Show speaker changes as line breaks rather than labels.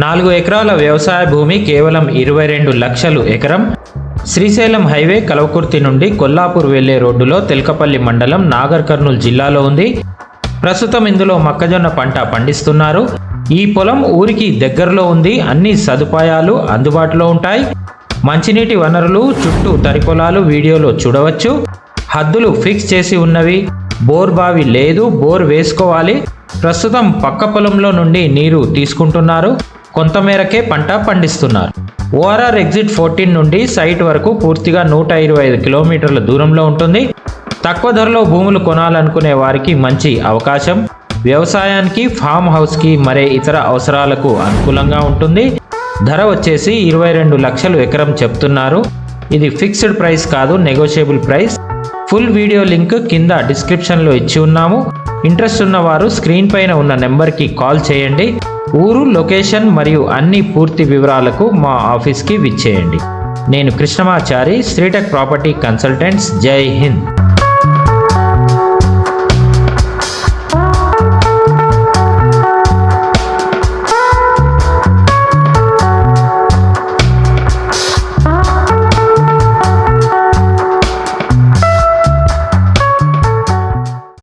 నాలుగు ఎకరాల వ్యవసాయ భూమి కేవలం ఇరవై రెండు లక్షలు ఎకరం. శ్రీశైలం హైవే కలవకుర్తి నుండి కొల్లాపూర్ వెళ్ళే రోడ్డులో తెలకపల్లి మండలం నాగర్ కర్నూలు జిల్లాలో ఉంది. ప్రస్తుతం ఇందులో మొక్కజొన్న పంట పండిస్తున్నారు. ఈ పొలం ఊరికి దగ్గరలో ఉంది. అన్ని సదుపాయాలు అందుబాటులో ఉంటాయి. మంచినీటి వనరులు చుట్టూ తరి పొలాలు వీడియోలో చూడవచ్చు. హద్దులు ఫిక్స్ చేసి ఉన్నవి. బోర్ బావి లేదు బోర్ వేసుకోవాలి. ప్రస్తుతం పక్క పొలంలో నుండి నీరు తీసుకుంటున్నారు. కొంతమేరకే పంట పండిస్తున్నారు. ఓఆర్ఆర్ ఎగ్జిట్ ఫోర్టీన్ నుండి సైట్ వరకు పూర్తిగా నూట ఇరవై ఐదు కిలోమీటర్ల దూరంలో ఉంటుంది. తక్కువ ధరలో భూములు కొనాలనుకునే వారికి మంచి అవకాశం. వ్యవసాయానికి ఫామ్ హౌస్కి మరే ఇతర అవసరాలకు అనుకూలంగా ఉంటుంది. ధర వచ్చేసి ఇరవై రెండు లక్షలు ఎకరం చెప్తున్నారు. ఇది ఫిక్స్డ్ ప్రైస్ కాదు negotiable price. Full video link కింద డిస్క్రిప్షన్లో ఇచ్చి ఉన్నాము. ఇంట్రెస్ట్ ఉన్నవారు స్క్రీన్ పైన ఉన్న నెంబర్కి కాల్ చేయండి. ఊరు లొకేషన్ మరియు అన్ని పూర్తి వివరాలకు మా ఆఫీస్కి విచ్చేయండి. నేను కృష్ణమాచారి శ్రీటెక్ ప్రాపర్టీ కన్సల్టెంట్స్ జై హింద్.